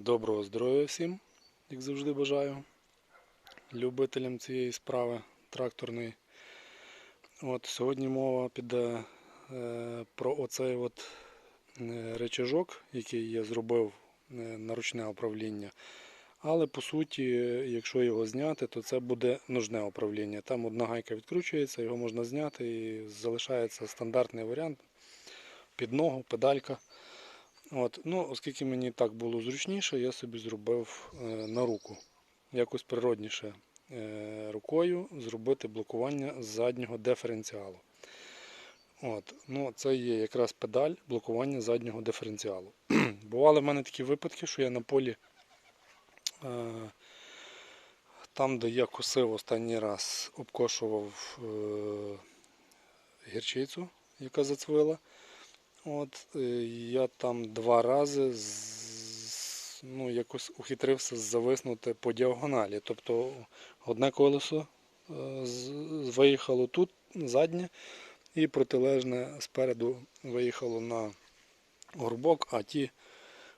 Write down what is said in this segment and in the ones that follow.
Доброго здоров'я всім, як завжди бажаю. Любителям цієї справи тракторної. От, сьогодні мова піде е, про оцей от е, речажок, який я зробив е, на ручне управління. Але по суті, якщо його зняти, то це буде ножне управління. Там одна гайка відкручується, його можна зняти і залишається стандартний варіант під ногу, педалька. От, ну, оскільки мені так було зручніше, я собі зробив е, на руку. Якось природніше е, рукою зробити блокування заднього диференціалу. От, ну, це є якраз педаль блокування заднього диференціалу. Бували в мене такі випадки, що я на полі, е, там, де я косив останній раз, обкошував гірчицю, яка зацвила. От е, я там два рази ну, якось ухитрився зависнути по діагоналі. Тобто одне колесо е, виїхало тут, заднє, і протилежне спереду виїхало на горбок, а ті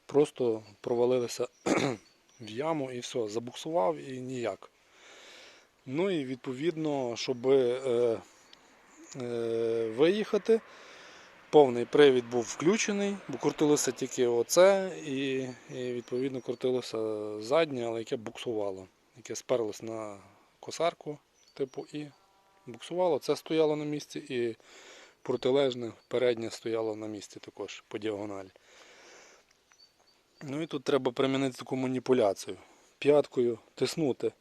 просто провалилися в яму і все, забуксував і ніяк. Ну і відповідно, щоб е, е, виїхати. Повний привід був включений, бо крутилося тільки оце, і, і відповідно крутилося заднє, але яке буксувало, яке сперлось на косарку, типу, і буксувало. Це стояло на місці, і протилежне переднє стояло на місці також по діагоналі. Ну і тут треба примінити таку маніпуляцію. П'яткою тиснути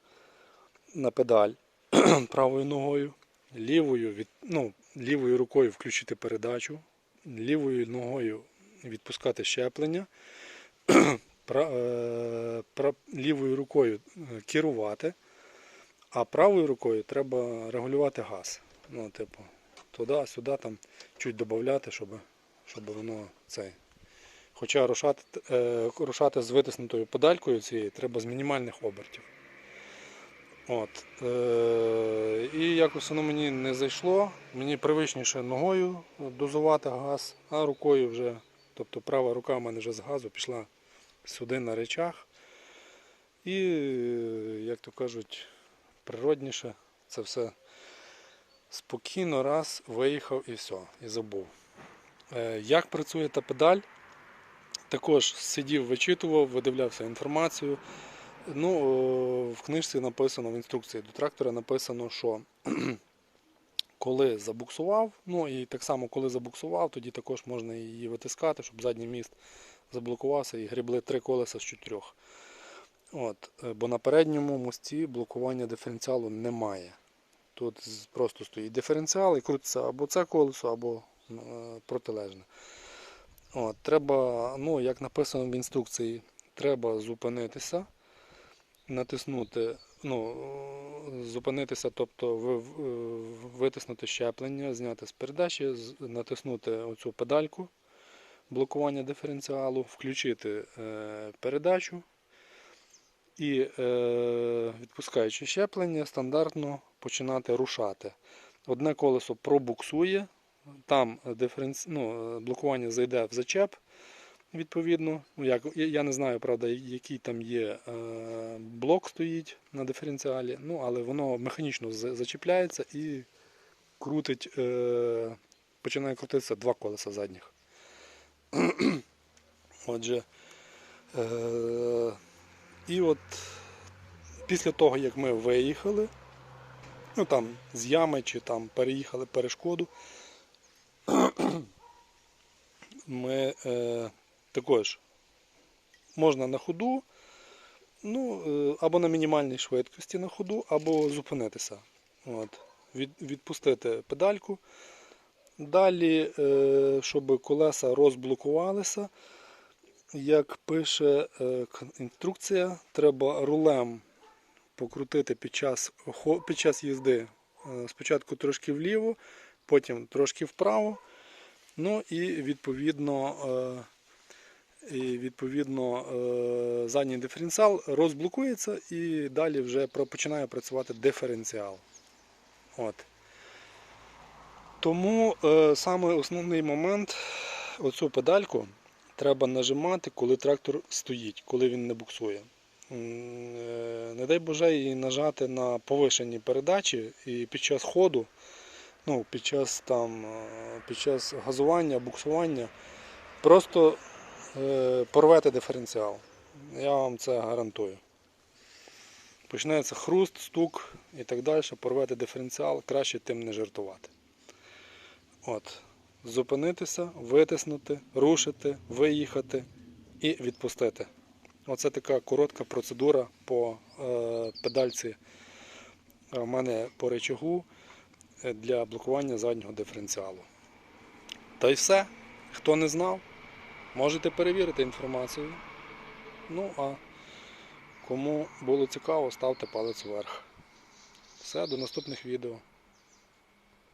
на педаль правою ногою, лівою, від, ну, лівою рукою включити передачу, лівою ногою відпускати щеплення, е, лівою рукою е, керувати, а правою рукою треба регулювати газ. Ну, типу, туди-сюди там чуть додати, щоб, щоб воно цей. Хоча рушати, е, рушати з витиснутою педалькою цією треба з мінімальних обертів. От. Е, і якось воно мені не зайшло. Мені привичніше ногою дозувати газ, а рукою вже, тобто права рука в мене вже з газу пішла сюди на речах. І, як то кажуть, природніше це все спокійно раз виїхав і все, і забув. Е, як працює та педаль? Також сидів, вичитував, видивлявся інформацію. Ну, в книжці написано, в інструкції до трактора написано, що коли забуксував, ну і так само, коли забуксував, тоді також можна її витискати, щоб задній міст заблокувався і грібли три колеса з чотирьох. От, е, бо на передньому мості блокування диференціалу немає. Тут просто стоїть диференціал і крутиться або це колесо, або е, протилежне. От, треба, ну, як написано в інструкції, треба зупинитися, натиснути, ну, е, зупинитися, тобто витиснути щеплення, зняти з передачі, натиснути оцю педальку блокування диференціалу, включити е, передачу і, е, відпускаючи щеплення, стандартно починати рушати. Одне колесо пробуксує, там ну, е, блокування зайде в зачеп. Відповідно, ну, як, я- не знаю, правда, який там є е, блок стоїть на диференціалі, ну, але воно механічно за- зачіпляється і крутить, е, починає крутитися два колеса задніх. Отже, е, і от після того, як ми виїхали, ну там з ями чи там переїхали перешкоду, ми е, також можна на ходу, ну, е, або на мінімальній швидкості на ходу, або зупинитися. От, від, відпустити педальку. Далі, е, щоб колеса розблокувалися, як пише е, інструкція, треба рулем покрутити під час, під час їзди спочатку трошки вліво, потім трошки вправо. Ну і відповідно, і відповідно е, задній диференціал розблокується і далі вже починає працювати диференціал. От. Тому е, саме основний момент оцю педальку треба нажимати, коли трактор стоїть, коли він не буксує. Е, Не дай Боже і нажати на повишені передачі і під час ходу, ну, під час, там, під час газування, буксування, просто порвете диференціал. Я вам це гарантую. Почнеться хруст, стук і так далі, порвете диференціал, краще тим не жартувати. От. Зупинитися, витиснути, рушити, виїхати і відпустити. Оце така коротка процедура по е, педальці е, в мене по речагу е, для блокування заднього диференціалу. Та й все. Хто не знав, можете перевірити інформацію. Ну а кому було цікаво, ставте палець вверх. Все, до наступних відео.